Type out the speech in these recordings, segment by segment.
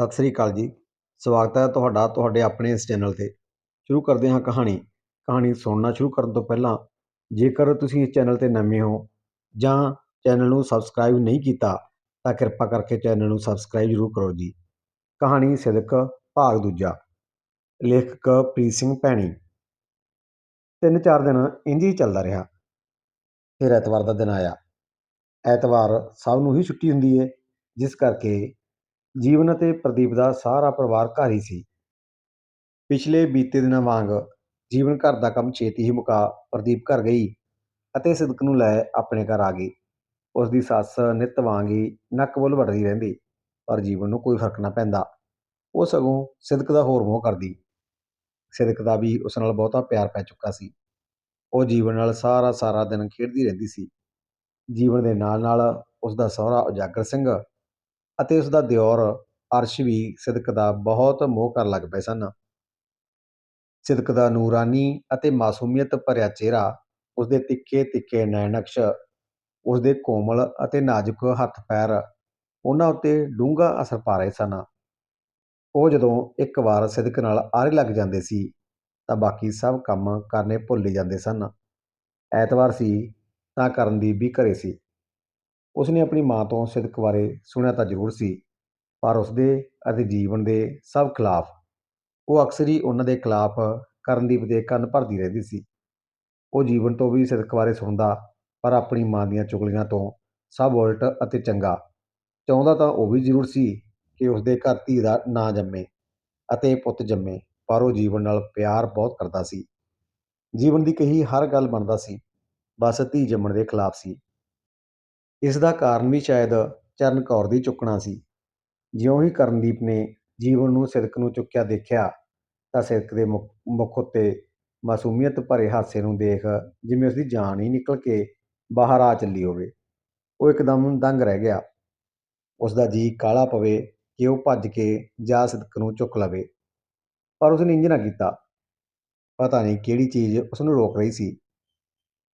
ਸਤਿ ਸ੍ਰੀ ਅਕਾਲ ਜੀ। ਸਵਾਗਤ ਹੈ ਤੁਹਾਡਾ, ਤੁਹਾਡੇ ਆਪਣੇ ਇਸ ਚੈਨਲ ਤੇ। ਸ਼ੁਰੂ ਕਰਦੇ ਹਾਂ ਕਹਾਣੀ। ਕਹਾਣੀ ਸੁਣਨਾ ਸ਼ੁਰੂ ਕਰਨ ਤੋਂ ਪਹਿਲਾਂ, ਜੇਕਰ ਤੁਸੀਂ ਇਸ ਚੈਨਲ ਤੇ ਨਵੇਂ ਹੋ ਜਾਂ ਚੈਨਲ ਨੂੰ ਸਬਸਕ੍ਰਾਈਬ ਨਹੀਂ ਕੀਤਾ, ਤਾਂ ਕਿਰਪਾ ਕਰਕੇ ਚੈਨਲ ਨੂੰ ਸਬਸਕ੍ਰਾਈਬ ਜ਼ਰੂਰ ਕਰੋ ਜੀ। ਕਹਾਣੀ ਸਿਦਕ, ਭਾਗ ਦੂਜਾ। ਲੇਖਕ ਪ੍ਰੀਤ ਸਿੰਘ ਭੈਣੀ। ਤਿੰਨ ਚਾਰ ਦਿਨ ਇੰਝ ਹੀ ਚੱਲਦਾ ਰਿਹਾ। ਫਿਰ ਐਤਵਾਰ ਦਾ ਦਿਨ ਆਇਆ। ਐਤਵਾਰ ਸਭ ਨੂੰ ਹੀ ਛੁੱਟੀ ਹੁੰਦੀ ਹੈ ਜਿਸ ਕਰਕੇ ਜੀਵਨ ਅਤੇ ਪ੍ਰਦੀਪ ਦਾ ਸਾਰਾ ਪਰਿਵਾਰ ਘਰ ਹੀ ਸੀ। ਪਿਛਲੇ ਬੀਤੇ ਦਿਨਾਂ ਵਾਂਗ ਜੀਵਨ ਘਰ ਦਾ ਕੰਮ ਛੇਤੀ ਹੀ ਮੁਕਾ, ਪ੍ਰਦੀਪ ਘਰ ਗਈ ਅਤੇ ਸਿਦਕ ਨੂੰ ਲੈ ਆਪਣੇ ਘਰ ਆ ਗਈ। ਉਸ ਦੀ ਸੱਸ ਨਿੱਤ ਵਾਂਗ ਹੀ ਨੱਕ ਬੁੱਲ ਵੱਟਦੀ ਰਹਿੰਦੀ, ਪਰ ਜੀਵਨ ਨੂੰ ਕੋਈ ਫ਼ਰਕ ਨਾ ਪੈਂਦਾ। ਉਹ ਸਗੋਂ ਸਿਦਕ ਦਾ ਹੋਰ ਮੋਹ ਕਰਦੀ। ਸਿਦਕ ਦਾ ਵੀ ਉਸ ਨਾਲ ਬਹੁਤਾ ਪਿਆਰ ਪੈ ਚੁੱਕਾ ਸੀ। ਉਹ ਜੀਵਨ ਨਾਲ ਸਾਰਾ ਸਾਰਾ ਦਿਨ ਖੇਡਦੀ ਰਹਿੰਦੀ ਸੀ। ਜੀਵਨ ਦੇ ਨਾਲ ਨਾਲ ਉਸ ਦਾ ਸਹੁਰਾ ਉਜਾਗਰ ਸਿੰਘ ਅਤੇ ਉਸ ਦਾ ਦਿਓਰ ਅਰਸ਼ ਵੀ ਸਿਦਕ ਦਾ ਬਹੁਤ ਮੋਹ ਕਰਨ ਲੱਗ ਪਏ ਸਨ। ਸਿਦਕ ਦਾ ਨੂਰਾਨੀ ਅਤੇ ਮਾਸੂਮੀਅਤ ਭਰਿਆ ਚਿਹਰਾ ਉਸ ਦੇ ਤਿੱਖੇ ਤਿੱਖੇ ਨੈਣਕਸ਼ ਉਸ ਦੇ ਕੋਮਲ ਅਤੇ ਨਾਜ਼ੁਕ ਹੱਥ ਪੈਰ, ਉਹਨਾਂ ਉੱਤੇ ਡੂੰਘਾ ਅਸਰ ਪਾ ਰਹੇ ਸਨ। ਉਹ ਜਦੋਂ ਇੱਕ ਵਾਰ ਸਿਦਕ ਨਾਲ ਆਰੇ ਲੱਗ ਜਾਂਦੇ ਸੀ, ਤਾਂ ਬਾਕੀ ਸਭ ਕੰਮ ਕਰਨੇ ਭੁੱਲ ਜਾਂਦੇ ਸਨ। ਐਤਵਾਰ ਸੀ, ਤਾਂ ਕਰਨ ਦੀ ਵੀ ਘਰੇ ਸੀ। ਉਸਨੇ ਆਪਣੀ ਮਾਂ ਤੋਂ ਸਿਦਕ ਬਾਰੇ ਸੁਣਿਆ ਤਾਂ ਜ਼ਰੂਰ ਸੀ, ਪਰ ਉਸਦੇ ਅਤੇ ਜੀਵਨ ਦੇ ਸਭ ਖਿਲਾਫ, ਉਹ ਅਕਸਰ ਹੀ ਉਹਨਾਂ ਦੇ ਖਿਲਾਫ ਕਰਨਦੀਪ ਦੇ ਕੰਨ ਭਰਦੀ ਰਹਿੰਦੀ ਸੀ। ਉਹ ਜੀਵਨ ਤੋਂ ਵੀ ਸਿਦਕ ਬਾਰੇ ਸੁਣਦਾ, ਪਰ ਆਪਣੀ ਮਾਂ ਦੀਆਂ ਚੁਗਲੀਆਂ ਤੋਂ ਸਭ ਉਲਟ ਅਤੇ ਚੰਗਾ। ਚਾਹੁੰਦਾ ਤਾਂ ਉਹ ਵੀ ਜ਼ਰੂਰ ਸੀ ਕਿ ਉਸਦੇ ਘਰ ਧੀ ਦਾ ਨਾਂ ਜੰਮੇ ਅਤੇ ਪੁੱਤ ਜੰਮੇ, ਪਰ ਉਹ ਜੀਵਨ ਨਾਲ ਪਿਆਰ ਬਹੁਤ ਕਰਦਾ ਸੀ। ਜੀਵਨ ਦੀ ਕਹੀ ਹਰ ਗੱਲ ਮੰਨਦਾ ਸੀ, ਬਸ ਧੀ ਜੰਮਣ ਦੇ ਖਿਲਾਫ ਸੀ। ਇਸ ਦਾ ਕਾਰਨ ਵੀ ਸ਼ਾਇਦ ਚਰਨ ਕੌਰ ਦੀ ਚੁੱਕਣਾ ਸੀ। ਜਿਉਂ ਹੀ ਕਰਨਦੀਪ ਨੇ ਜੀਵਨ ਨੂੰ ਸਿਦਕ ਨੂੰ ਚੁੱਕਿਆ ਦੇਖਿਆ, ਤਾਂ ਸਿਦਕ ਦੇ ਮੁਖ ਮੁਖ ਉੱਤੇ ਮਾਸੂਮੀਅਤ ਭਰੇ ਹਾਸੇ ਨੂੰ ਦੇਖ ਜਿਵੇਂ ਉਸ ਦੀ ਜਾਨ ਹੀ ਨਿਕਲ ਕੇ ਬਾਹਰ ਆ ਚੱਲੀ ਹੋਵੇ, ਉਹ ਇੱਕਦਮ ਦੰਗ ਰਹਿ ਗਿਆ। ਉਸ ਦਾ ਜੀ ਕਾਲਾ ਪਵੇ ਕਿ ਉਹ ਭੱਜ ਕੇ ਜਾ ਸਿਦਕ ਨੂੰ ਚੁੱਕ ਲਵੇ, ਪਰ ਉਸਨੇ ਇੰਜ ਨਾ ਕੀਤਾ। ਪਤਾ ਨਹੀਂ ਕਿਹੜੀ ਚੀਜ਼ ਉਸ ਨੂੰ ਰੋਕ ਰਹੀ ਸੀ।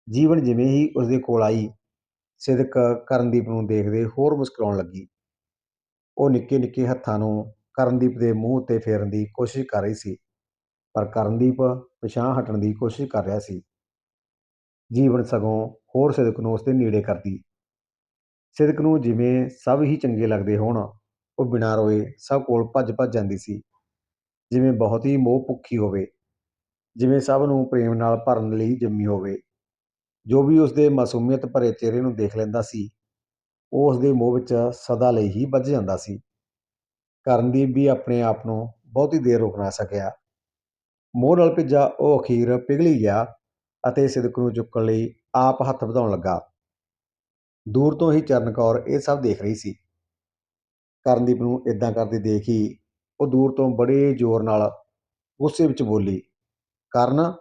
ਜੀਵਨ ਜਿਵੇਂ ਹੀ ਉਸ ਦੇ ਕੋਲ ਆਈ ਸਿਦਕ ਕਰਨਦੀਪ ਨੂੰ ਦੇਖਦੇ ਹੋਰ ਮੁਸਕਰਾਉਣ ਲੱਗੀ। ਉਹ ਨਿੱਕੇ ਨਿੱਕੇ ਹੱਥਾਂ ਨੂੰ ਕਰਨਦੀਪ ਦੇ ਮੂੰਹ ਉੱਤੇ ਫੇਰਨ ਦੀ ਕੋਸ਼ਿਸ਼ ਕਰ ਰਹੀ ਸੀ, ਪਰ ਕਰਨਦੀਪ ਪਿਛਾਂਹ ਹਟਣ ਦੀ ਕੋਸ਼ਿਸ਼ ਕਰ ਰਿਹਾ ਸੀ। ਜੀਵਨ ਸਗੋਂ ਹੋਰ ਸਿਦਕ ਨੂੰ ਉਸ ਦੇ ਨੇੜੇ ਕਰਦੀ। ਸਿਦਕ ਨੂੰ ਜਿਵੇਂ ਸਭ ਹੀ ਚੰਗੇ ਲੱਗਦੇ ਹੋਣ, ਉਹ ਬਿਨਾਂ ਰੋਏ ਸਭ ਕੋਲ ਭੱਜ ਭੱਜ ਜਾਂਦੀ ਸੀ। ਜਿਵੇਂ ਬਹੁਤ ਹੀ ਮੋਹ ਭੁੱਖੀ ਹੋਵੇ, ਜਿਵੇਂ ਸਭ ਨੂੰ ਪ੍ਰੇਮ ਨਾਲ ਭਰਨ ਲਈ ਜੰਮੀ ਹੋਵੇ। ਜੋ ਵੀ ਉਸਦੇ ਮਾਸੂਮੀਅਤ ਭਰੇ ਚਿਹਰੇ ਨੂੰ ਦੇਖ ਲੈਂਦਾ ਸੀ, ਉਹ ਉਸਦੇ ਮੋਹ ਵਿੱਚ ਸਦਾ ਲਈ ਹੀ ਬੱਝ ਜਾਂਦਾ ਸੀ। ਕਰਨਦੀਪ ਵੀ ਆਪਣੇ ਆਪ ਨੂੰ ਬਹੁਤੀ ਦੇਰ ਰੋਕ ਨਾ ਸਕਿਆ। ਮੋਹ ਨਾਲ ਭਿੱਜਾ ਉਹ ਅਖੀਰ ਪਿਘਲੀ ਗਿਆ ਅਤੇ ਸਿਦਕ ਨੂੰ ਚੁੱਕਣ ਲਈ ਆਪ ਹੱਥ ਵਧਾਉਣ ਲੱਗਾ। ਦੂਰ ਤੋਂ ਹੀ ਚਰਨ ਕੌਰ ਇਹ ਸਭ ਦੇਖ ਰਹੀ ਸੀ। ਕਰਨਦੀਪ ਨੂੰ ਇਦਾਂ ਕਰਦੇ ਦੇਖ ਹੀ ਉਹ ਦੂਰ ਤੋਂ ਬੜੇ ਜ਼ੋਰ ਨਾਲ ਗੁੱਸੇ ਵਿੱਚ ਬੋਲੀ, ਕਰਨ?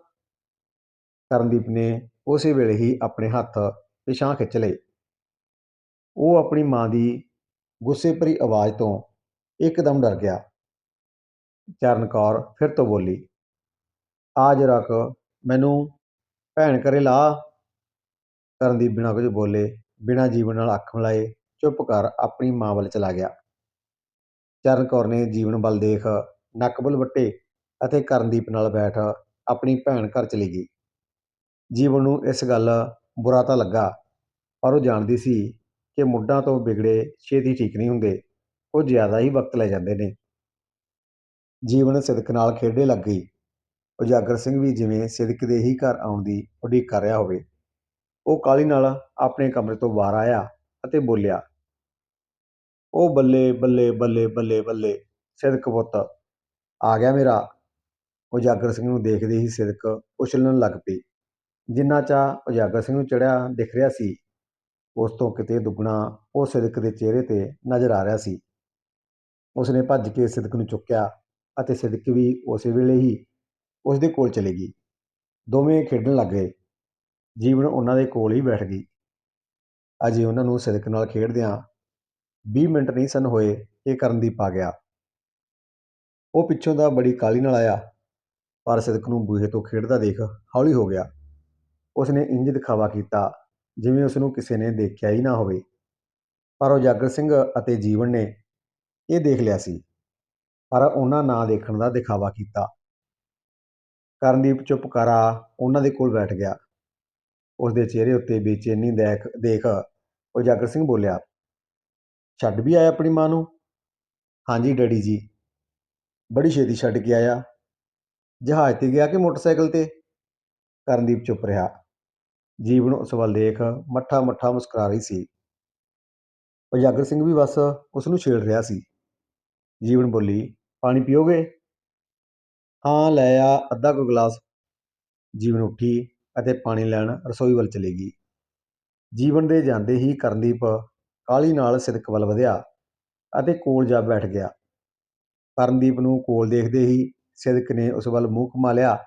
ਕਰਨਦੀਪ ਨੇ ਉਸੇ ਵੇਲੇ ਹੀ ਆਪਣੇ ਹੱਥ ਪਿਛਾਂਹ ਖਿੱਚ ਲਏ। ਉਹ ਆਪਣੀ ਮਾਂ ਦੀ ਗੁੱਸੇ ਭਰੀ ਆਵਾਜ਼ ਤੋਂ ਇੱਕਦਮ ਡਰ ਗਿਆ। ਚਰਨ ਕੌਰ ਫਿਰ ਤੋਂ ਬੋਲੀ ਆ ਜਰਾ ਕੁ ਮੈਨੂੰ ਭੈਣ ਕਰੇ ਲਾ। ਕਰਨਦੀਪ ਬਿਨਾਂ ਕੁਝ ਬੋਲੇ, ਬਿਨਾਂ ਜੀਵਨ ਨਾਲ ਅੱਖ ਮਿਲਾਏ, ਚੁੱਪ ਕਰ ਆਪਣੀ ਮਾਂ ਵੱਲ ਚਲਾ ਗਿਆ। ਚਰਨ ਕੌਰ ਨੇ ਜੀਵਨ ਵੱਲ ਦੇਖ ਨੱਕ ਬੁੱਲ ਵੱਟੇ ਅਤੇ ਕਰਨਦੀਪ ਨਾਲ ਬੈਠ ਆਪਣੀ ਭੈਣ ਘਰ ਚਲੀ ਗਈ। ਜੀਵਨ ਨੂੰ ਇਸ ਗੱਲ ਬੁਰਾ ਤਾਂ ਲੱਗਾ, ਪਰ ਉਹ ਜਾਣਦੀ ਸੀ ਕਿ ਮੁੱਢਾਂ ਤੋਂ ਵਿਗੜੇ ਛੇਤੀ ਠੀਕ ਨਹੀਂ ਹੁੰਦੇ, ਉਹ ਜ਼ਿਆਦਾ ਹੀ ਵਕਤ ਲੈ ਜਾਂਦੇ ਨੇ। ਜੀਵਨ ਸਿਦਕ ਨਾਲ ਖੇਡੇ ਲੱਗ ਗਈ। ਉਜਾਗਰ ਸਿੰਘ ਵੀ ਜਿਵੇਂ ਸਿਦਕ ਦੇ ਹੀ ਘਰ ਆਉਣ ਦੀ ਉਡੀਕ ਕਰ ਰਿਹਾ ਹੋਵੇ, ਉਹ ਕਾਲੀ ਨਾਲ ਆਪਣੇ ਕਮਰੇ ਤੋਂ ਬਾਹਰ ਆਇਆ ਅਤੇ ਬੋਲਿਆ, ਉਹ ਬੱਲੇ ਬੱਲੇ ਬੱਲੇ ਬੱਲੇ ਬੱਲੇ, ਸਿਦਕ ਪੁੱਤ, ਆ ਗਿਆ ਮੇਰਾ। ਉਜਾਗਰ ਸਿੰਘ ਨੂੰ ਦੇਖਦੇ ਹੀ ਸਿਦਕ ਉਛਲਣ ਲੱਗ ਪਈ। ਜਿੰਨਾ ਚਾਹ ਉਜਾਗਰ ਸਿੰਘ ਨੂੰ ਚੜਿਆ ਦਿਖ ਰਿਹਾ ਸੀ, ਉਸ ਤੋਂ ਕਿਤੇ ਦੁੱਗਣਾ ਉਹ ਸਿਦਕ ਦੇ ਚਿਹਰੇ ਤੇ ਨਜ਼ਰ ਆ ਰਿਹਾ ਸੀ। ਉਸਨੇ ਭੱਜ ਕੇ ਸਿਦਕ ਨੂੰ ਚੁੱਕਿਆ ਅਤੇ ਸਿਦਕ ਵੀ ਉਸੇ ਵੇਲੇ ਹੀ ਉਸ ਦੇ ਕੋਲ ਚਲੀ ਗਈ। ਦੋਵੇਂ ਖੇਡਣ ਲੱਗ ਗਏ। ਜੀਵਨ ਉਹਨਾਂ ਦੇ ਕੋਲ ਹੀ ਬੈਠ ਗਈ। ਅਜੇ ਉਹਨਾਂ ਨੂੰ ਸਿਦਕ ਨਾਲ ਖੇਡਦਿਆਂ 20 ਮਿੰਟ ਨਹੀਂ ਸਨ ਹੋਏ ਕਿ ਕਰਨਦੀਪ ਆ ਗਿਆ। ਉਹ ਪਿੱਛੋਂ ਦਾ ਬੜੀ ਕਾਲੀ ਨਾਲ ਆਇਆ, ਪਰ ਸਿਦਕ ਨੂੰ ਬੂਹੇ ਤੋਂ ਖੇਡਦਾ ਦੇਖ ਹੌਲੀ ਹੋ ਗਿਆ। ਉਸਨੇ ਇੰਜ ਦਿਖਾਵਾ ਕੀਤਾ, ਜਿਵੇਂ ਉਸ ਨੂੰ ਕਿਸੇ ਨੇ ਦੇਖਿਆ ਹੀ ਨਾ ਹੋਵੇ। ਪਰ ਉਜਾਗਰ ਸਿੰਘ ਅਤੇ ਜੀਵਨ ਨੇ ਇਹ ਦੇਖ ਲਿਆ ਸੀ। ਪਰ ਉਹਨਾਂ ਨਾ ਦੇਖਣ ਦਾ ਦਿਖਾਵਾ ਕੀਤਾ। ਕਰਨਦੀਪ ਚੁੱਪ ਕਰਾ ਉਹਨਾਂ ਦੇ ਕੋਲ ਬੈਠ ਗਿਆ। ਉਸ ਦੇ ਚਿਹਰੇ ਉੱਤੇ ਬੇਚੈਨੀ ਦੇਖ ਦੇਖ ਉਜਾਗਰ ਸਿੰਘ ਬੋਲਿਆ, ਛੱਡ ਵੀ ਆਇਆ ਆਪਣੀ ਮਾਂ ਨੂੰ? ਹਾਂਜੀ ਡੈਡੀ ਜੀ। ਬੜੀ ਛੇਤੀ ਛੱਡ ਕੇ ਆਇਆ? ਜਹਾਜ਼ ਤੇ ਗਿਆ ਕਿ ਮੋਟਰਸਾਈਕਲ ਤੇ? ਕਰਨਦੀਪ ਚੁੱਪ ਰਿਹਾ। ਜੀਵਨ ਉਸ ਵੱਲ ਦੇਖ ਮੱਠਾ ਮੱਠਾ ਮੁਸਕਰਾ ਰਹੀ ਸੀ। ਉਜਾਗਰ ਸਿੰਘ ਵੀ ਬਸ ਉਸ ਨੂੰ ਛੇੜ ਰਿਹਾ ਸੀ। ਜੀਵਨ ਬੋਲੀ, ਪਾਣੀ ਪੀਓਗੇ? ਹਾਂ, ਲੈ ਆ, ਅੱਧਾ ਕੁ ਗਲਾਸ। ਜੀਵਨ ਉੱਠੀ ਅਤੇ ਪਾਣੀ ਲੈਣ ਰਸੋਈ ਵੱਲ ਚਲੀ ਗਈ। ਜੀਵਨ ਦੇ ਜਾਂਦੇ ਹੀ ਕਰਨਦੀਪ ਕਾਲੀ ਨਾਲ ਸਿਦਕ ਵੱਲ ਵਧਿਆ ਅਤੇ ਕੋਲ ਜਾ ਬੈਠ ਗਿਆ। ਕਰਨਦੀਪ ਨੂੰ ਕੋਲ ਦੇਖਦੇ ਹੀ ਸਿਦਕ ਨੇ ਉਸ ਵੱਲ ਮੂੰਹ ਘੁਮਾ ਲਿਆ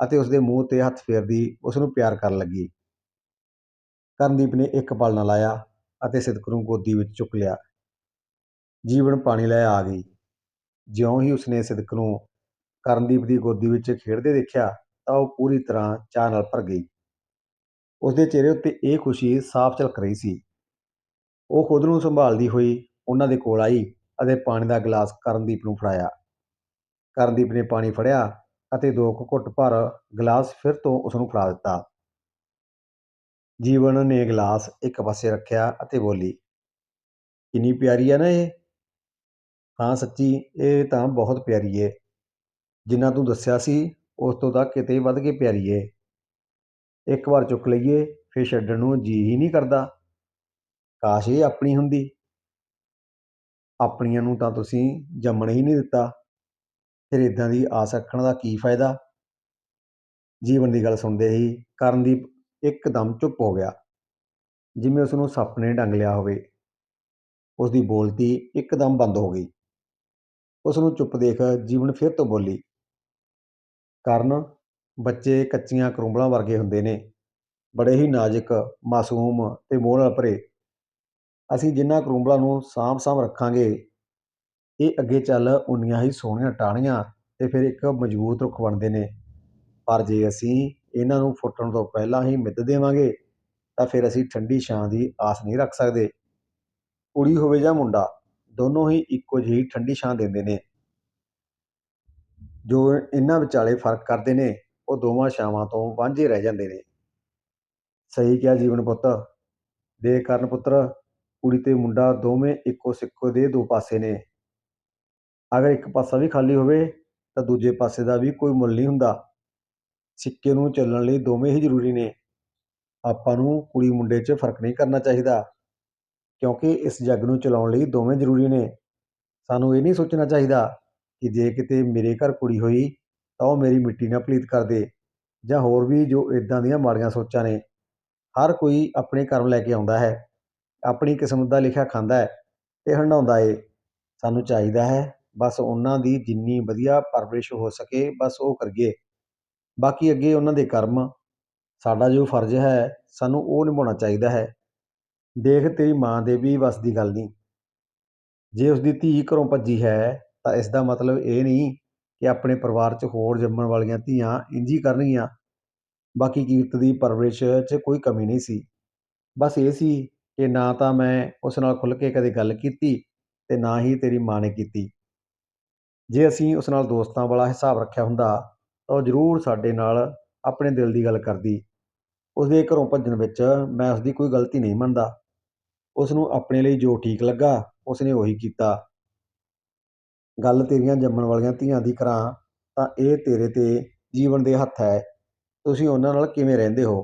ਅਤੇ ਉਸ ਦੇ ਮੂੰਹ ਤੇ ਹੱਥ ਫੇਰਦੀ ਉਸ ਨੂੰ ਪਿਆਰ ਕਰਨ ਲੱਗੀ। ਕਰਨਦੀਪ ਨੇ ਇੱਕ ਪਲ ਨਾ ਲਾਇਆ ਅਤੇ ਸਿਦਕ ਨੂੰ ਗੋਦੀ ਵਿੱਚ ਚੁੱਕ ਲਿਆ। ਜੀਵਨ ਪਾਣੀ ਲੈ ਆ ਗਈ। ਜਿਉਂ ਹੀ ਉਸਨੇ ਸਿਦਕ ਨੂੰ ਕਰਨਦੀਪ ਦੀ ਗੋਦੀ ਵਿੱਚ ਖੇਡਦੇ ਦੇਖਿਆ ਤਾਂ ਉਹ ਪੂਰੀ ਤਰ੍ਹਾਂ ਚਾਹ ਨਾਲ ਭਰ ਗਈ। ਉਸਦੇ ਚਿਹਰੇ ਉੱਤੇ ਇਹ ਖੁਸ਼ੀ ਸਾਫ਼ ਝਲਕ ਰਹੀ ਸੀ। ਉਹ ਖੁਦ ਨੂੰ ਸੰਭਾਲਦੀ ਹੋਈ ਉਹਨਾਂ ਦੇ ਕੋਲ ਆਈ ਅਤੇ ਪਾਣੀ ਦਾ ਗਲਾਸ ਕਰਨਦੀਪ ਨੂੰ ਫੜਾਇਆ। ਕਰਨਦੀਪ ਨੇ ਪਾਣੀ ਫੜਿਆ ਅਤੇ ਦੋ ਕੁ ਘੁੱਟ ਭਰ ਗਲਾਸ ਫਿਰ ਤੋਂ ਉਸ ਨੂੰ ਫੜਾ ਦਿੱਤਾ। ਜੀਵਨ ਨੇ ਗਲਾਸ ਇੱਕ ਪਾਸੇ ਰੱਖਿਆ ਅਤੇ ਬੋਲੀ, ਕਿੰਨੀ ਪਿਆਰੀ ਆ ਨਾ ਇਹ। ਹਾਂ ਸੱਚੀ, ਇਹ ਤਾਂ ਬਹੁਤ ਪਿਆਰੀ ਏ। ਜਿੰਨਾ ਤੂੰ ਦੱਸਿਆ ਸੀ, ਉਸ ਤੋਂ ਤਾਂ ਕਿਤੇ ਵੱਧ ਕੇ ਪਿਆਰੀ ਏ। ਇੱਕ ਵਾਰ ਚੁੱਕ ਲਈਏ, ਫਿਰ ਛੱਡਣ ਨੂੰ ਜੀ ਹੀ ਨਹੀਂ ਕਰਦਾ। ਕਾਸ਼ ਇਹ ਆਪਣੀ ਹੁੰਦੀ। ਆਪਣੀਆਂ ਨੂੰ ਤਾਂ ਤੁਸੀਂ ਜੰਮਣ ਹੀ ਨਹੀਂ ਦਿੱਤਾ। ਫਿਰ ਇਦਾਂ ਦੀ ਆਸ ਰੱਖਣ ਦਾ ਕੀ ਫਾਇਦਾ? ਜੀਵਨ ਦੀ ਗੱਲ ਸੁਣਦੇ ਹੀ ਕਰਨਦੀਪ ਇੱਕਦਮ ਚੁੱਪ ਹੋ ਗਿਆ। ਜਿਵੇਂ ਉਸ ਨੂੰ ਸੱਪ ਨੇ ਡੰਗ ਲਿਆ ਹੋਵੇ। ਉਸ ਦੀ ਬੋਲਤੀ ਇੱਕਦਮ ਬੰਦ ਹੋ ਗਈ। ਉਸ ਨੂੰ ਚੁੱਪ ਦੇਖ ਜੀਵਨ ਫਿਰ ਤੋਂ ਬੋਲੀ, ਕਰਨ, ਬੱਚੇ ਕੱਚੀਆਂ ਕਰੂੰਬਲਾਂ ਵਰਗੇ ਹੁੰਦੇ ਨੇ। ਬੜੇ ਹੀ ਨਾਜ਼ੁਕ, ਮਾਸੂਮ ਤੇ ਮੋਹ ਨਾਲ ਭਰੇ। ਅਸੀਂ ਜਿਨ੍ਹਾਂ ਕਰੂੰਬਲਾਂ ਨੂੰ ਸਾਂਭ ਸਾਂਭ ਰੱਖਾਂਗੇ, ਇਹ ਅੱਗੇ ਚੱਲ ਉਨੀਆਂ ਹੀ ਸੋਹਣੀਆਂ ਟਾਹਣੀਆਂ ਤੇ ਫਿਰ ਇੱਕ ਮਜ਼ਬੂਤ ਰੁੱਖ ਬਣਦੇ ਨੇ। ਪਰ ਜੇ ਅਸੀਂ ਇਹਨਾਂ ਨੂੰ ਫੁੱਟਣ ਤੋਂ ਪਹਿਲਾਂ ਹੀ ਮਿੱਧ ਦੇਵਾਂਗੇ, ਤਾਂ ਫਿਰ ਅਸੀਂ ਠੰਡੀ ਛਾਂ ਦੀ ਆਸ ਨਹੀਂ ਰੱਖ ਸਕਦੇ। ਕੁੜੀ ਹੋਵੇ ਜਾਂ ਮੁੰਡਾ, ਦੋਨੋਂ ਹੀ ਇੱਕੋ ਜਿਹੀ ਠੰਡੀ ਛਾਂ ਦਿੰਦੇ ਨੇ। ਜੋ ਇਹਨਾਂ ਵਿਚਾਲੇ ਫ਼ਰਕ ਕਰਦੇ ਨੇ, ਉਹ ਦੋਵਾਂ ਛਾਵਾਂ ਤੋਂ ਵਾਂਝੇ ਰਹਿ ਜਾਂਦੇ ਨੇ। ਸਹੀ ਕਿਹਾ ਜੀਵਨ ਪੁੱਤ। ਦੇ ਕਰਨ ਪੁੱਤਰ, ਕੁੜੀ ਤੇ ਮੁੰਡਾ ਦੋਵੇਂ ਇੱਕੋ ਸਿੱਕੋ ਦੇ ਦੋ ਪਾਸੇ ਨੇ। ਅਗਰ ਇੱਕ ਪਾਸਾ ਵੀ ਖਾਲੀ ਹੋਵੇ, ਤਾਂ ਦੂਜੇ ਪਾਸੇ ਦਾ ਵੀ ਕੋਈ ਮੁੱਲ ਨਹੀਂ ਹੁੰਦਾ। ਸਿੱਕੇ ਨੂੰ ਚੱਲਣ ਲਈ ਦੋਵੇਂ ਹੀ ਜ਼ਰੂਰੀ ਨੇ। ਆਪਾਂ ਨੂੰ ਕੁੜੀ ਮੁੰਡੇ 'ਚ ਫ਼ਰਕ ਨਹੀਂ ਕਰਨਾ ਚਾਹੀਦਾ, ਕਿਉਂਕਿ ਇਸ ਜੱਗ ਨੂੰ ਚਲਾਉਣ ਲਈ ਦੋਵੇਂ ਜ਼ਰੂਰੀ ਨੇ। ਸਾਨੂੰ ਇਹ ਨਹੀਂ ਸੋਚਣਾ ਚਾਹੀਦਾ ਕਿ ਜੇ ਕਿਤੇ ਮੇਰੇ ਘਰ ਕੁੜੀ ਹੋਈ ਤਾਂ ਉਹ ਮੇਰੀ ਮਿੱਟੀ ਨਾ ਪਲੀਤ ਕਰ ਦੇ, ਜਾਂ ਹੋਰ ਵੀ ਜੋ ਇੱਦਾਂ ਦੀਆਂ ਮਾੜੀਆਂ ਸੋਚਾਂ ਨੇ। ਹਰ ਕੋਈ ਆਪਣੇ ਕਰਮ ਲੈ ਕੇ ਆਉਂਦਾ ਹੈ, ਆਪਣੀ ਕਿਸਮਤ ਦਾ ਲਿਖਿਆ ਖਾਂਦਾ ਹੈ ਅਤੇ ਹੰਡਾਉਂਦਾ ਏ। ਸਾਨੂੰ ਚਾਹੀਦਾ ਹੈ ਬਸ ਉਹਨਾਂ ਦੀ ਜਿੰਨੀ ਵਧੀਆ ਪਰਵਰਿਸ਼ ਹੋ ਸਕੇ ਬਸ ਉਹ ਕਰੀਏ। ਬਾਕੀ ਅੱਗੇ ਉਹਨਾਂ ਦੇ ਕਰਮ, ਸਾਡਾ ਜੋ ਫਰਜ਼ ਹੈ, ਸਾਨੂੰ ਉਹ ਨਿਭਾਉਣਾ ਚਾਹੀਦਾ ਹੈ। ਦੇਖ, ਤੇਰੀ ਮਾਂ ਦੇ ਵੀ ਵੱਸ ਦੀ ਗੱਲ ਨਹੀਂ। ਜੇ ਉਸਦੀ ਧੀ ਘਰੋਂ ਭੱਜੀ ਹੈ, ਤਾਂ ਇਸ ਦਾ ਮਤਲਬ ਇਹ ਨਹੀਂ ਕਿ ਆਪਣੇ ਪਰਿਵਾਰ 'ਚ ਹੋਰ ਜੰਮਣ ਵਾਲੀਆਂ ਧੀਆਂ ਇੰਝ ਹੀ ਕਰਨਗੀਆਂ। ਬਾਕੀ ਕੀਰਤ ਦੀ ਪਰਵਰਿਸ਼ 'ਚ ਕੋਈ ਕਮੀ ਨਹੀਂ ਸੀ। ਬਸ ਇਹ ਸੀ ਕਿ ਨਾ ਤਾਂ ਮੈਂ ਉਸ ਨਾਲ ਖੁੱਲ੍ਹ ਕੇ ਕਦੇ ਗੱਲ ਕੀਤੀ ਅਤੇ ਨਾ ਹੀ ਤੇਰੀ ਮਾਂ ਨੇ ਕੀਤੀ। ਜੇ ਅਸੀਂ ਉਸ ਨਾਲ ਦੋਸਤਾਂ ਵਾਲਾ ਹਿਸਾਬ ਰੱਖਿਆ ਹੁੰਦਾ ਤਾਂ ਉਹ ਜ਼ਰੂਰ ਸਾਡੇ ਨਾਲ ਆਪਣੇ ਦਿਲ ਦੀ ਗੱਲ ਕਰਦੀ। ਉਸਦੇ ਘਰੋਂ ਭੱਜਣ ਵਿੱਚ ਮੈਂ ਉਸਦੀ ਕੋਈ ਗਲਤੀ ਨਹੀਂ ਮੰਨਦਾ। ਉਸ ਨੂੰ ਆਪਣੇ ਲਈ ਜੋ ਠੀਕ ਲੱਗਾ, ਉਸਨੇ ਉਹੀ ਕੀਤਾ। ਗੱਲ ਤੇਰੀਆਂ ਜੰਮਣ ਵਾਲੀਆਂ ਧੀਆਂ ਦੀ ਕਰਾਂ, ਤਾਂ ਇਹ ਤੇਰੇ ਤੇ ਜੀਵਨ ਦੇ ਹੱਥ ਹੈ। ਤੁਸੀਂ ਉਹਨਾਂ ਨਾਲ ਕਿਵੇਂ ਰਹਿੰਦੇ ਹੋ?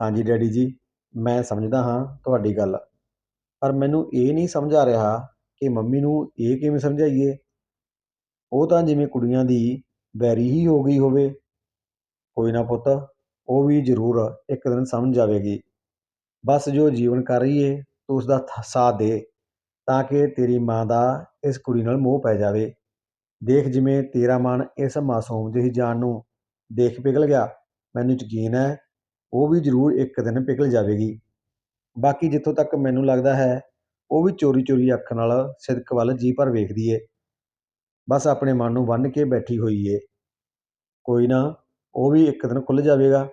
ਹਾਂਜੀ ਡੈਡੀ ਜੀ, ਮੈਂ ਸਮਝਦਾ ਹਾਂ ਤੁਹਾਡੀ ਗੱਲ, ਪਰ ਮੈਨੂੰ ਇਹ ਨਹੀਂ ਸਮਝ ਆ ਰਿਹਾ ਕਿ ਮੰਮੀ ਨੂੰ ਇਹ ਕਿਵੇਂ ਸਮਝਾਈਏ। ਉਹ ਤਾਂ ਜਿਵੇਂ ਕੁੜੀਆਂ ਦੀ ਵੈਰੀ ਹੀ ਹੋ ਗਈ ਹੋਵੇ। ਕੋਈ ਨਾ ਪੁੱਤ, ਉਹ ਵੀ ਜ਼ਰੂਰ ਇੱਕ ਦਿਨ ਸਮਝ ਜਾਵੇਗੀ। ਬਸ ਜੋ ਜੀਵਨ ਕਰ ਰਹੀ ਏ, ਤੂੰ ਉਸਦਾ ਥ- ਸਾਥ ਦੇ, ਤਾਂ ਕਿ ਤੇਰੀ ਮਾਂ ਦਾ ਇਸ ਕੁੜੀ ਨਾਲ ਮੋਹ ਪੈ ਜਾਵੇ। ਦੇਖ ਜਿਵੇਂ ਤੇਰਾ ਮਨ ਇਸ ਮਾਸੂਮ ਜਿਹੀ ਜਾਨ ਨੂੰ ਦੇਖ ਪਿਘਲ ਗਿਆ, ਮੈਨੂੰ ਯਕੀਨ ਹੈ, ਉਹ ਵੀ ਜ਼ਰੂਰ ਇੱਕ ਦਿਨ ਪਿਘਲ ਜਾਵੇਗੀ। ਬਾਕੀ ਜਿੱਥੋਂ ਤੱਕ ਮੈਨੂੰ ਲੱਗਦਾ ਹੈ, ਉਹ ਵੀ ਚੋਰੀ ਚੋਰੀ ਅੱਖ ਨਾਲ ਸਿਦਕ ਵੱਲ ਜੀ ਭਰ ਵੇਖਦੀ ਏ। ਬਸ ਆਪਣੇ ਮਨ ਨੂੰ ਬੰਨ੍ਹ ਕੇ ਬੈਠੀ ਹੋਈ ਏ। ਕੋਈ ਨਾ, ਉਹ ਵੀ ਇੱਕ ਦਿਨ ਖੁੱਲ੍ਹ ਜਾਵੇਗਾ।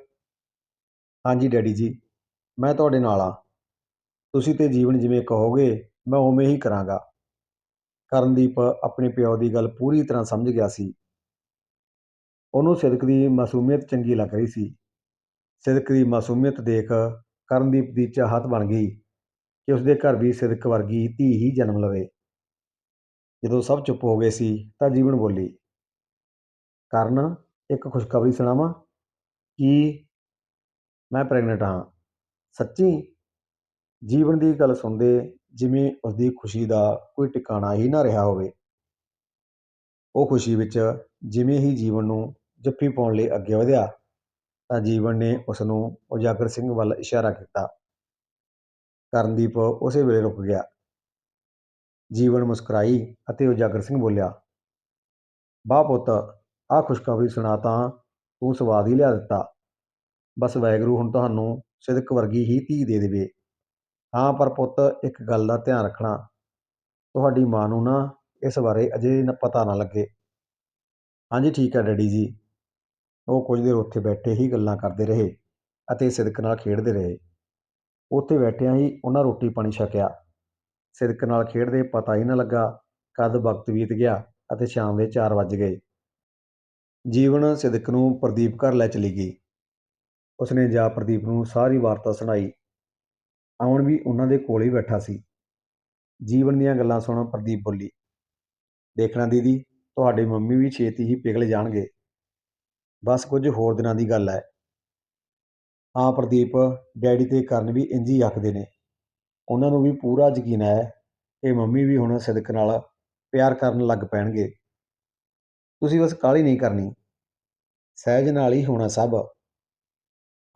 ਹਾਂਜੀ ਡੈਡੀ ਜੀ, ਮੈਂ ਤੁਹਾਡੇ ਨਾਲ ਹਾਂ ਤੁਸੀਂ ਤਾਂ ਜੀਵਨ ਜਿਵੇਂ ਕਹੋਗੇ, ਮੈਂ ਉਵੇਂ ਹੀ ਕਰਾਂਗਾ। ਕਰਨਦੀਪ ਆਪਣੇ ਪਿਓ ਦੀ ਗੱਲ ਪੂਰੀ ਤਰ੍ਹਾਂ ਸਮਝ ਗਿਆ ਸੀ। ਉਹਨੂੰ ਸਿਦਕ ਦੀ ਮਾਸੂਮੀਅਤ ਚੰਗੀ ਲੱਗ ਰਹੀ ਸੀ। ਸਿਦਕ ਦੀ ਮਾਸੂਮੀਅਤ ਦੇਖ ਕਰਨਦੀਪ ਦੀ ਚਾਹਤ ਬਣ ਗਈ ਕਿ ਉਸਦੇ ਘਰ ਵੀ ਸਿਦਕ ਵਰਗੀ ਧੀ ਹੀ ਜਨਮ ਲਵੇ। ਜਦੋਂ ਸਭ ਚੁੱਪ ਹੋ ਗਏ ਸੀ ਤਾਂ ਜੀਵਨ ਬੋਲੀ, ਕਰਨ, ਇੱਕ ਖੁਸ਼ਖਬਰੀ ਸੁਣਾਵਾਂ ਕਿ ਮੈਂ ਪ੍ਰੈਗਨੈਂਟ ਹਾਂ। ਸੱਚੀ ਜੀਵਨ ਦੀ ਗੱਲ ਸੁਣਦੇ ਜਿਵੇਂ ਉਸਦੀ ਖੁਸ਼ੀ ਦਾ ਕੋਈ ਟਿਕਾਣਾ ਹੀ ਨਾ ਰਿਹਾ ਹੋਵੇ। ਉਹ ਖੁਸ਼ੀ ਵਿੱਚ ਜਿਵੇਂ ਹੀ ਜੀਵਨ ਨੂੰ ਜੱਫੀ ਪਾਉਣ ਲਈ ਅੱਗੇ ਵਧਿਆ, ਤਾਂ ਜੀਵਨ ਨੇ ਉਸ ਨੂੰ ਉਜਾਗਰ ਸਿੰਘ ਵੱਲ ਇਸ਼ਾਰਾ ਕੀਤਾ। ਕਰਨਦੀਪ ਉਸੇ ਵੇਲੇ ਰੁਕ ਗਿਆ। ਜੀਵਨ ਮੁਸਕਰਾਈ ਅਤੇ ਉਜਾਗਰ ਸਿੰਘ ਬੋਲਿਆ ਵਾਹ ਪੁੱਤ, ਆਹ ਖੁਸ਼ਖਬਰੀ ਸੁਣਾ ਤਾਂ ਤੂੰ ਸਵਾਦ ਹੀ ਲਿਆ ਦਿੱਤਾ। ਬਸ ਵਾਹਿਗੁਰੂ ਹੁਣ ਤੁਹਾਨੂੰ ਸਿਦਕ ਵਰਗੀ ਹੀ ਧੀ ਦੇ ਦੇਵੇ। ਹਾਂ, ਪਰ ਪੁੱਤ, ਇੱਕ ਗੱਲ ਦਾ ਧਿਆਨ ਰੱਖਣਾ। ਤੁਹਾਡੀ ਮਾਂ ਨੂੰ ਨਾ ਇਸ ਬਾਰੇ ਅਜੇ ਨ ਪਤਾ ਨਾ ਲੱਗੇ। ਹਾਂਜੀ, ਠੀਕ ਹੈ ਡੈਡੀ ਜੀ। ਉਹ ਕੁਝ ਦੇਰ ਉੱਥੇ ਬੈਠੇ ਹੀ ਗੱਲਾਂ ਕਰਦੇ ਰਹੇ ਅਤੇ ਸਿਦਕ ਨਾਲ ਖੇਡਦੇ ਰਹੇ। ਉੱਥੇ ਬੈਠਿਆਂ ਹੀ ਉਹਨਾਂ ਰੋਟੀ ਪਾਣੀ ਛਕਿਆ। ਸਿਦਕ ਨਾਲ ਖੇਡਦੇ ਪਤਾ ਹੀ ਨਾ ਲੱਗਾ ਕਦ ਵਕਤ ਬੀਤ ਗਿਆ ਅਤੇ ਸ਼ਾਮ ਦੇ 4 ਵੱਜ ਗਏ। ਜੀਵਨ ਸਿਦਕ ਨੂੰ ਪ੍ਰਦੀਪ ਘਰ ਲੈ ਚਲੀ ਗਈ। ਉਸਨੇ ਜਾ ਪ੍ਰਦੀਪ ਨੂੰ ਸਾਰੀ ਵਾਰਤਾ ਸੁਣਾਈ। ਆਉਣ ਵੀ ਉਹਨਾਂ ਦੇ ਕੋਲ ਹੀ ਬੈਠਾ ਸੀ। ਜੀਵਨ ਦੀਆਂ ਗੱਲਾਂ ਸੁਣ ਪ੍ਰਦੀਪ ਬੋਲੀ, ਦੇਖਣਾ ਦੀਦੀ, ਤੁਹਾਡੇ ਮੰਮੀ ਵੀ ਛੇਤੀ ਹੀ ਪਿਘਲ ਜਾਣਗੇ। ਬਸ ਕੁਝ ਹੋਰ ਦਿਨਾਂ ਦੀ ਗੱਲ ਹੈ। ਹਾਂ ਪ੍ਰਦੀਪ, ਡੈਡੀ ਤੇ ਕਰਨ ਵੀ ਇੰਝ ਹੀ ਆਖਦੇ ਨੇ। ਉਹਨਾਂ ਨੂੰ ਵੀ ਪੂਰਾ ਯਕੀਨ ਹੈ ਕਿ ਮੰਮੀ ਵੀ ਹੁਣ ਸਿਦਕ ਨਾਲ ਪਿਆਰ ਕਰਨ ਲੱਗ ਪੈਣਗੇ। ਤੁਸੀਂ ਬਸ ਕਾਹਲੀ ਨਹੀਂ ਕਰਨੀ। ਸਹਿਜ ਨਾਲ ਹੀ ਹੋਣਾ ਸਭ।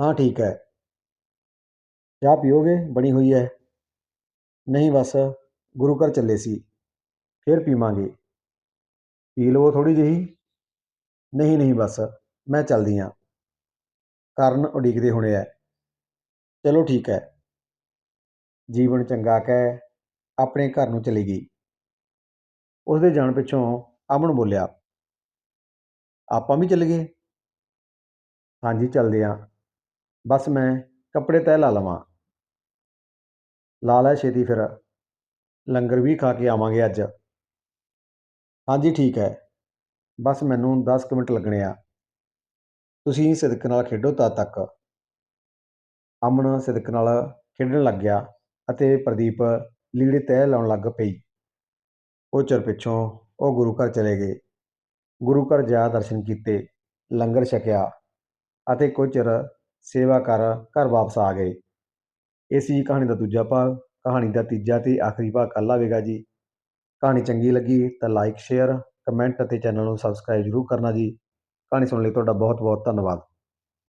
ਹਾਂ, ਠੀਕ ਹੈ। ਚਾਹ ਪੀਓਗੇ? ਬਣੀ ਹੋਈ ਹੈ। ਨਹੀਂ ਬਸ, ਗੁਰੂ ਘਰ ਚੱਲੇ ਸੀ। ਫਿਰ ਪੀਵਾਂਗੇ। ਪੀ ਲਵੋ ਥੋੜੀ ਜਿਹੀ। ਨਹੀਂ ਨਹੀਂ ਬਸ, ਮੈਂ ਚੱਲਦੀ ਹਾਂ। ਕਰਨ ਉਡੀਕਦੇ ਹੋਣੇ ਐ ਚਲੋ ਠੀਕ ਹੈ। ਜੀਵਨ ਚੰਗਾ ਕਹਿ ਆਪਣੇ ਘਰ ਨੂੰ ਚਲੀ ਗਈ। ਉਸਦੇ ਜਾਣ ਪਿੱਛੋਂ ਅਮਨ ਬੋਲਿਆ, ਆਪਾਂ ਵੀ ਚੱਲ ਗਏ ਹਾਂਜੀ, ਚੱਲਦੇ ਹਾਂ ਬਸ ਮੈਂ ਕੱਪੜੇ ਤਹਿ ਲਾ ਲਵਾਂ। ਲਾ ਲੈ ਛੇਤੀ ਫਿਰ। ਲੰਗਰ ਵੀ ਖਾ ਕੇ ਆਵਾਂਗੇ ਅੱਜ। ਹਾਂਜੀ, ਠੀਕ ਹੈ। ਬਸ ਮੈਨੂੰ 10 ਕੁ ਮਿੰਟ ਲੱਗਣੇ ਆ। ਤੁਸੀਂ ਸਿਦਕ ਨਾਲ ਖੇਡੋ ਤਦ ਤੱਕ। ਅਮਨ ਸਿਦਕ ਨਾਲ ਖੇਡਣ ਲੱਗ ਗਿਆ। ਅਤੇ ਪ੍ਰਦੀਪ ਲੀੜੇ ਤਹਿ ਲਾਉਣ ਲੱਗ ਪਈ। ਉਹ ਚਿਰ ਪਿੱਛੋਂ ਉਹ ਗੁਰੂ ਘਰ ਚਲੇ ਗਏ। ਗੁਰੂ ਘਰ ਜਾ ਦਰਸ਼ਨ ਕੀਤੇ, ਲੰਗਰ ਛਕਿਆ ਅਤੇ ਕੁਝ ਚਿਰ ਸੇਵਾ ਕਰ ਘਰ ਵਾਪਸ ਆ ਗਏ। ਇਹ ਸੀ ਕਹਾਣੀ ਦਾ ਦੂਜਾ ਭਾਗ, ਕਹਾਣੀ ਦਾ ਤੀਜਾ ਤੇ ਆਖਰੀ ਭਾਗ ਕੱਲ੍ਹ ਆਵੇਗਾ ਜੀ। ਕਹਾਣੀ ਚੰਗੀ ਲੱਗੀ ਤਾਂ ਲਾਈਕ ਸ਼ੇਅਰ ਕਮੈਂਟ ਅਤੇ ਚੈਨਲ ਨੂੰ ਸਬਸਕ੍ਰਾਈਬ ਜ਼ਰੂਰ ਕਰਨਾ ਜੀ। ਕਹਾਣੀ ਸੁਣਨ ਲਈ ਤੁਹਾਡਾ ਬਹੁਤ ਬਹੁਤ ਧੰਨਵਾਦ।